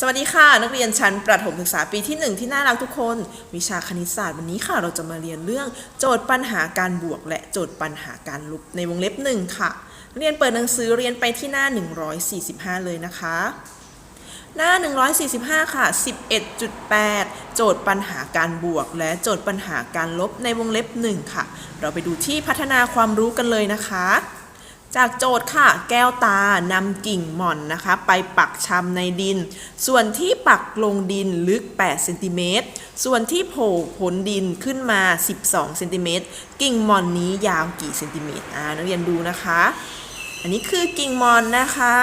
สวัสดีค่ะ นักเรียนชั้นประถมศึกษาปีที่ 1 ที่น่ารักทุกคน วิชาคณิตศาสตร์วันนี้ค่ะ เราจะมาเรียนเรื่องโจทย์ปัญหาการบวก และโจทย์ปัญหาการลบในวงเล็บหนึ่งค่ะ เรียนเปิดหนังสือเรียนไปที่หน้า 145 เลยนะคะ หน้า 145 ค่ะ 11.8 โจทย์ปัญหาการบวก และโจทย์ปัญหาการลบในวงเล็บหนึ่งค่ะ เราไปดูที่พัฒนาความรู้กันเลยนะคะ จากโจทย์ค่ะ แก้วตานำกิ่งหม่อนนะคะ ไปปักชำในดิน ส่วนที่ปักลงดินลึก8เซนติเมตรส่วนที่โผล่พ้นดินขึ้นมา 12เซนติเมตรกิ่งหม่อนนี้ยาวกี่เซนติเมตรอ่านักเรียนดูนะคะ อันนี้คือกิ่งหม่อนนะคะ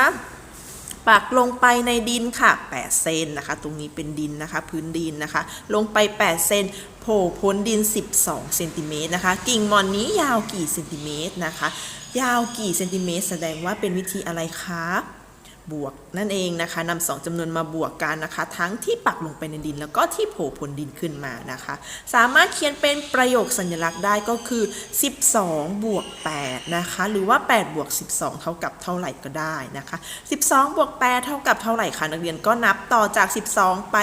ปักลงไปในดินค่ะ 8 เซนนะคะ ตรงนี้เป็นดินนะคะ พื้นดินนะคะ ลงไป 8 เซน โผล่พ้นดิน 12 เซนติเมตรนะคะ กิ่งมอนนี้ยาวกี่เซนติเมตรนะคะ ยาวกี่เซนติเมตร แสดงว่าเป็นวิธีอะไรคะ บวกนั่นเองนะคะนำสองจำนวนมาบวกกันนะคะ ทั้งที่ปักลงไปในดินแล้วก็ที่โผล่พ้นดินขึ้นมานะคะ สามารถเขียนเป็นประโยคสัญลักษณ์ได้ก็คือ 12 บวก 8 นะคะ หรือว่า 8 บวก 12 เท่ากับเท่าไหร่ก็ได้นะคะ 12 บวก 8 เท่ากับเท่าไหร่คะนักเรียนก็นับต่อจาก 12 ไป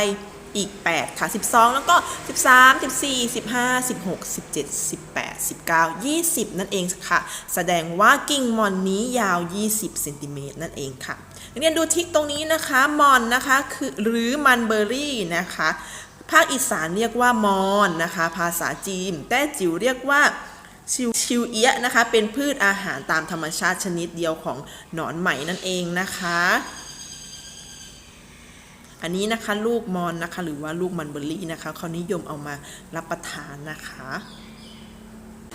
อีก 8 ค่ะ 12 แล้วก็ 13 14 15 16 17 18 19 20 นั่นเองค่ะ แสดงว่ากิ่งมอนนี้ยาว 20เซนติเมตรนั่นเองค่ะเรียนดูทิกตรงนี้นะคะมอนนะคะคือหรือมันเบอร์รี่นะคะ ภาคอีสานเรียกว่ามอนนะคะ ภาษาจีน แต้จิ๋วเรียกว่าชิวชิวเอียะนะคะ เป็นพืชอาหารตามธรรมชาติชนิดเดียวของหนอนไหมนั่นเองนะคะ อันนี้นะคะลูกมอนนะคะ หรือว่าลูกมันเบอร์รี่นะคะเขานิยมเอามารับประทานนะคะ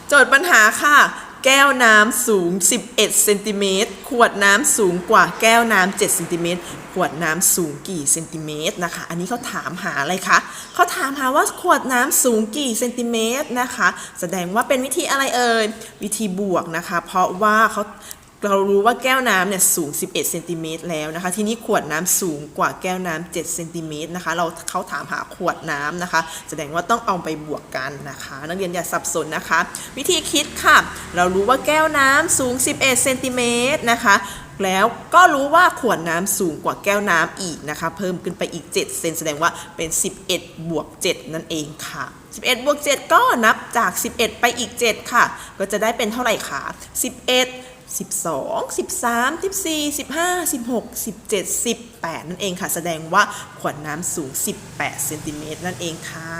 โจทย์ปัญหาค่ะ แก้วน้ำสูง 11เซนติเมตรขวดน้ำสูงกว่าแก้วน้ำ7เซนติเมตรขวดน้ำสูงกี่เซนติเมตรนะคะ อันนี้เขาถามหาอะไรคะเขาถามหาว่าขวดน้ำสูงกี่เซนติเมตรนะคะ แสดงว่าเป็นวิธีอะไรเอ่ย วิธีบวกนะคะ เพราะว่าเขา เรารู้ว่าแก้วน้ำเนี่ยสูง 11เซนติเมตรแล้วนะคะ ทีนี้ขวดน้ำสูงกว่าแก้วน้ำ7เซนติเมตรนะคะ เราเขาถามหาขวดน้ำนะคะ แสดงว่าต้องเอาไปบวกกันนะคะ นักเรียนอย่าสับสนนะคะ วิธีคิดค่ะ เรารู้ว่าแก้วน้ำสูง 11เซนติเมตรนะคะแล้วก็รู้ว่าขวดน้ำสูงกว่าแก้วน้ำอีกนะคะ เพิ่มขึ้นไปอีก 7 เซนแสดงว่าเป็น 11 บวก 7 นั่นเองค่ะ 11 บวก 7 ก็นับจาก 11 ไปอีก 7 ค่ะ ก็จะได้เป็นเท่าไหร่คะ11 12 13 14 15 16 17 18 นั่นเองค่ะ แสดงว่าขวดน้ำสูง 18 เซนติเมตรนั่นเองค่ะ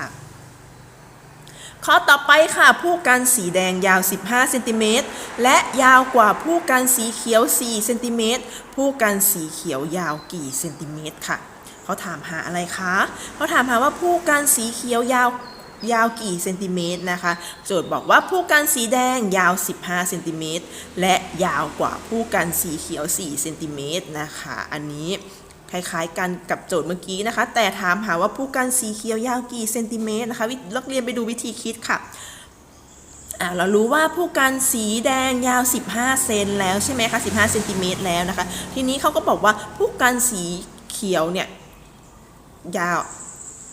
ข้อต่อไปค่ะ ผู้กันสีแดงยาว 15 เซนติเมตรและยาวกว่าผู้กันสีเขียว 4 เซนติเมตร ผู้กันสีเขียวยาวกี่เซนติเมตรค่ะ เขาถามหาอะไรคะ เขาถามหาว่าผู้กันสีเขียวยาว ยาวกี่เซนติเมตรนะคะ โจทย์บอกว่าผู้กันสีแดงยาว 15เซนติเมตรและยาวกว่าผู้กันสีเขียว4เซนติเมตรนะคะ อันนี้คล้ายๆกันกับโจทย์เมื่อกี้นะคะ แต่ถามหาว่าผู้กันสีเขียวยาวกี่เซนติเมตรนะคะวินักเรียนไปดูวิธีคิดค่ะเรารู้ว่าผู้กันสีแดงยาว 15 เซนแล้วใช่ไหมคะ 15 เซนติเมตรแล้วนะคะ ทีนี้เขาก็บอกว่าผู้กันสีเขียวเนี่ยยาว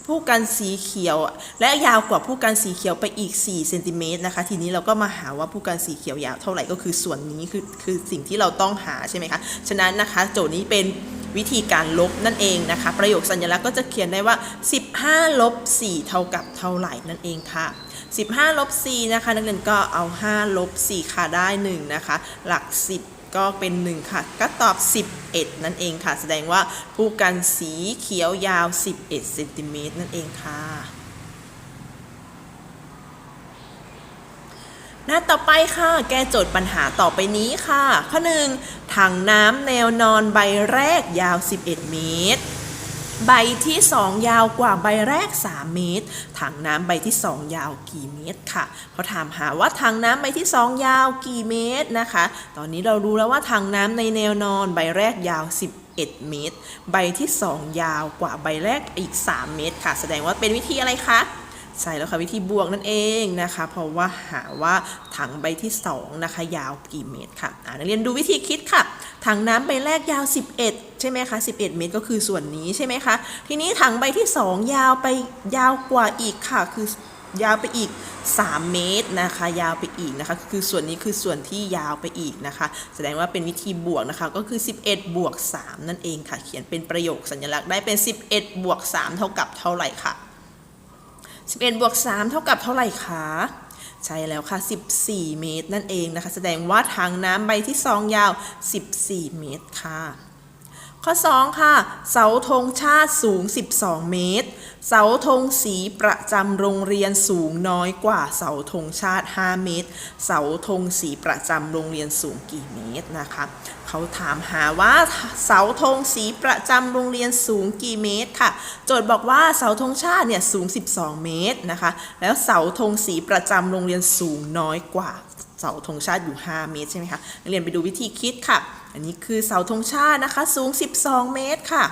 ผู้กันสีเขียว และยาวกว่าผู้กันสีเขียวไปอีก4เซนติเมตรนะคะ ทีนี้เราก็มาหาว่าผู้กันสีเขียวยาวเท่าไหร่ก็คือส่วนนี้คือคือสิ่งที่เราต้องหาใช่ไหมคะฉะนั้นนะคะ โจทย์นี้เป็นวิธีการลบนั่นเองนะคะ ประโยคสัญลักษณ์ก็จะเขียนได้ว่า 15ลบ4เท่ากับเท่าไหร่นั่นเองค่ะ 15ลบ4นะคะ นักเรียนก็เอา 5 ลบ4ค่ะได้1นะคะ หลัก 10 ก็เป็น 1 ค่ะ ก็ตอบ 11 นั่นเองค่ะ แสดงว่าผู้กันสีเขียวยาว 11เซนติเมตรนั่นเองค่ะ หน้าต่อไปค่ะ แก้โจทย์ปัญหาต่อไปนี้ค่ะ ข้อ 1 ถังน้ำแนวนอนใบแรกยาว 11 เมตร ใบที่ 2 ยาวกว่าใบแรก 3 เมตร ถังน้ำใบที่ 2 ยาวกี่เมตรค่ะเขาถามหาว่าถังน้ำใบที่ 2 ยาวกี่เมตรนะคะ ตอนนี้เรารู้แล้วว่าถังน้ำในแนวนอนใบแรกยาว11เมตร ใบที่ 2 ยาวกว่าใบแรกอีก 3 เมตรค่ะ แสดงว่าเป็นวิธีอะไรคะ ใช่แล้วค่ะวิธีบวกนั่นเองนะคะ เพราะว่าหาว่าถังใบที่ 2 นะคะ ยาวกี่เมตรค่ะอ่านักเรียนดูวิธีคิดค่ะ ถังน้ำใบแรกยาว 11 ใช่ไหมคะ 11 เมตรก็คือส่วนนี้ใช่ไหมคะ ทีนี้ถังใบที่ 2 ยาวไปยาวกว่าอีกค่ะ คือยาวไปอีก 3 เมตรนะคะ ยาวไปอีกนะคะ คือส่วนนี้คือส่วนที่ยาวไปอีกนะคะ แสดงว่าเป็นวิธีบวกนะคะ ก็คือ 11 บวก 3 นั่นเองค่ะ เขียนเป็นประโยคสัญลักษณ์ได้เป็น 11 บวก 3 เท่ากับเท่าไหร่ค่ะ 11 บวก 3 เท่ากับเท่าไหร่คะ ใช่แล้วค่ะ 14 เมตรนั่นเองนะคะ แสดงว่าทางน้ำใบที่ 2 ยาว 14 เมตรค่ะ ข้อ 2 ค่ะ เสาธงชาติสูง 12 เมตร เสาธงสีประจำโรงเรียนสูงน้อยกว่าเสาธงชาติ 5 เมตร เสาธงสีประจำโรงเรียนสูงกี่เมตรนะคะ เขาถามหาว่าเสาธงสีประจำโรงเรียนสูงกี่เมตรค่ะ โจทย์บอกว่าเสาธงชาติเนี่ยสูง 12 เมตรนะคะ แล้วเสาธงสีประจำโรงเรียนสูงน้อยกว่าเสาธงชาติอยู่ 5 เมตรใช่ไหมคะนักเรียนไปดูวิธีคิดค่ะ อันนี้คือเสาธงชาตินะคะ สูง 12 เมตรค่ะ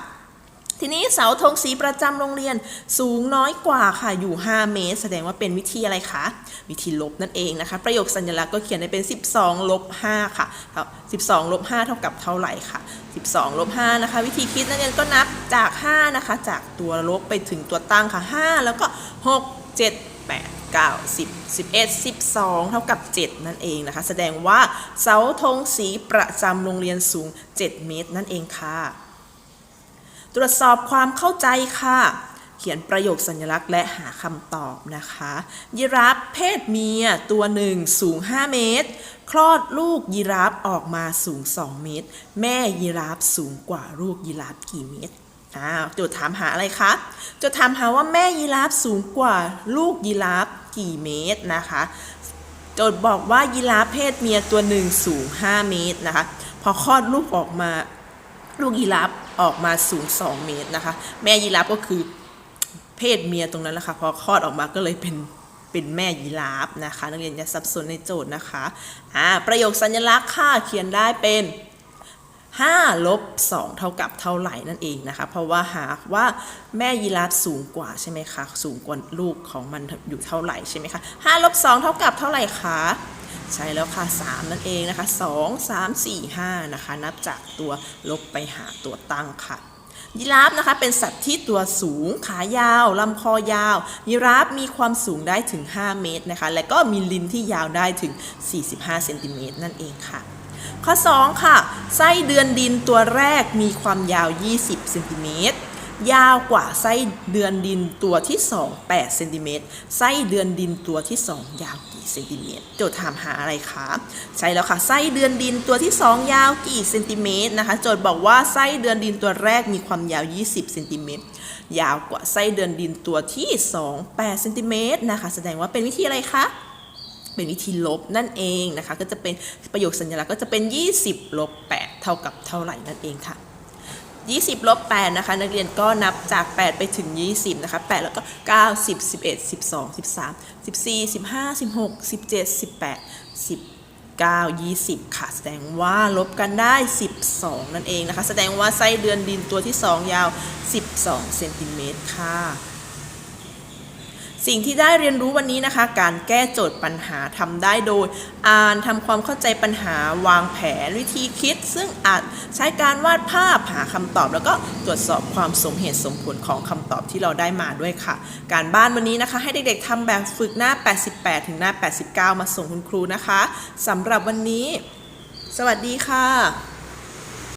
ทีนี้เสาธงสีประจำโรงเรียนสูงน้อยกว่าค่ะอยู่ 5 เมตร แสดงว่าเป็นวิธีอะไรคะวิธีลบนั่นเองนะคะ ประโยคสัญลักษณ์ก็เขียนได้เป็น 12ลบ5ค่ะ12ลบ5เท่ากับเท่าไหร่ค่ะ 12ลบ5นะคะ วิธีคิดนักเรียนก็นับจาก 5 นะคะ จากตัวลบไปถึงตัวตั้งค่ะ 5 แล้วก็ 6 7 8 9 10 11 12 เท่ากับ 7 นั่นเองนะคะ แสดงว่าเสาธงสีประจำโรงเรียนสูง 7 เมตรนั่นเองค่ะ ตรวจสอบความเข้าใจค่ะ เขียนประโยคสัญลักษณ์และหาคำตอบนะคะ ยีราฟเพศเมียตัวหนึ่งสูง 5 เมตร คลอดลูกยีราฟออกมาสูง 2 เมตร แม่ยีราฟสูงกว่าลูกยีราฟกี่เมตรอ้าวโจทย์ถามหาอะไรคะโจทย์ถามหาว่าแม่ยีราฟสูงกว่าลูกยีราฟกี่เมตรนะคะโจทย์บอกว่ายีราฟเพศเมียตัวหนึ่งสูง 5 เมตรนะคะ พอคลอดลูกออกมา ลูกยีราฟออกมาสูง 2 เมตรนะคะ แม่ยีราฟก็คือเพศเมียตรงนั้นแหละค่ะพอคลอดออกมาก็เลยเป็นเป็นแม่ยีราฟนะคะนักเรียนอย่าสับสนในโจทย์นะคะอ่าประโยคสัญลักษณ์ค่ะเขียนได้เป็น5ลบ2เท่ากับเท่าไหร่นั่นเองนะคะ เพราะว่าหากว่าแม่ยีราฟสูงกว่าใช่ไหมคะ สูงกว่าลูกของมันอยู่เท่าไหร่ใช่ไหมคะ5ลบ2เท่ากับเท่าไหร่คะ ใช่แล้วค่ะ 3 นั่นเองนะคะ 2 3 4 5 นะคะ นับจากตัวลบไปหาตัวตั้งค่ะยีราฟนะคะเป็นสัตว์ที่ตัวสูงขายาวลำคอยาวยีราฟมีความสูงได้ถึง 5 เมตรนะคะ และก็มีลิ้นที่ยาวได้ถึง 45 เซนติเมตรนั่นเองค่ะ ข้อ 2 ค่ะ ไส้เดือนดินตัวแรกมีความยาว 20 เซนติเมตร ยาวกว่าไส้เดือนดินตัวที่ 2 8เซนติเมตรไส้เดือนดินตัวที่ 2 ยาวกี่เซนติเมตรโจทย์ถามหาอะไรคะใช่แล้วค่ะไส้เดือนดินตัวที่ 2 ยาวกี่เซนติเมตรนะคะโจทย์บอกว่าไส้เดือนดินตัวแรกมีความยาว 20เซนติเมตรยาวกว่าไส้เดือนดินตัวที่ 2 8เซนติเมตรนะคะ แสดงว่าเป็นวิธีอะไรคะเป็นวิธีลบนั่นเองนะคะ ก็จะเป็นประโยคสัญลักษณ์ก็จะเป็น 20ลบ8เท่ากับเท่าไหร่นั่นเองค่ะ 20ลบ8นะคะนักเรียนก็นับจาก 8 ไปถึง 20นะคะ8แล้วก็ 9 10 11 12 13 14 15 16 17 18 19 20 ค่ะ แสดงว่าลบกันได้ 12 นั่นเองนะคะ แสดงว่าไส้เดือนดินตัวที่ 2 ยาว 12 เซนติเมตรค่ะ สิ่งที่ได้เรียนรู้วันนี้นะคะ การแก้โจทย์ปัญหาทำได้โดย อ่านทำความเข้าใจปัญหาวางแผนวิธีคิด ซึ่งอาจใช้การวาดภาพหาคำตอบ แล้วก็ตรวจสอบความสมเหตุสมผลของคำตอบที่เราได้มาด้วยค่ะ การบ้านวันนี้นะคะ ให้เด็กๆทำแบบฝึกหน้า 88 ถึงหน้า 89 มาส่งคุณครูนะคะสำหรับวันนี้ สวัสดีค่ะ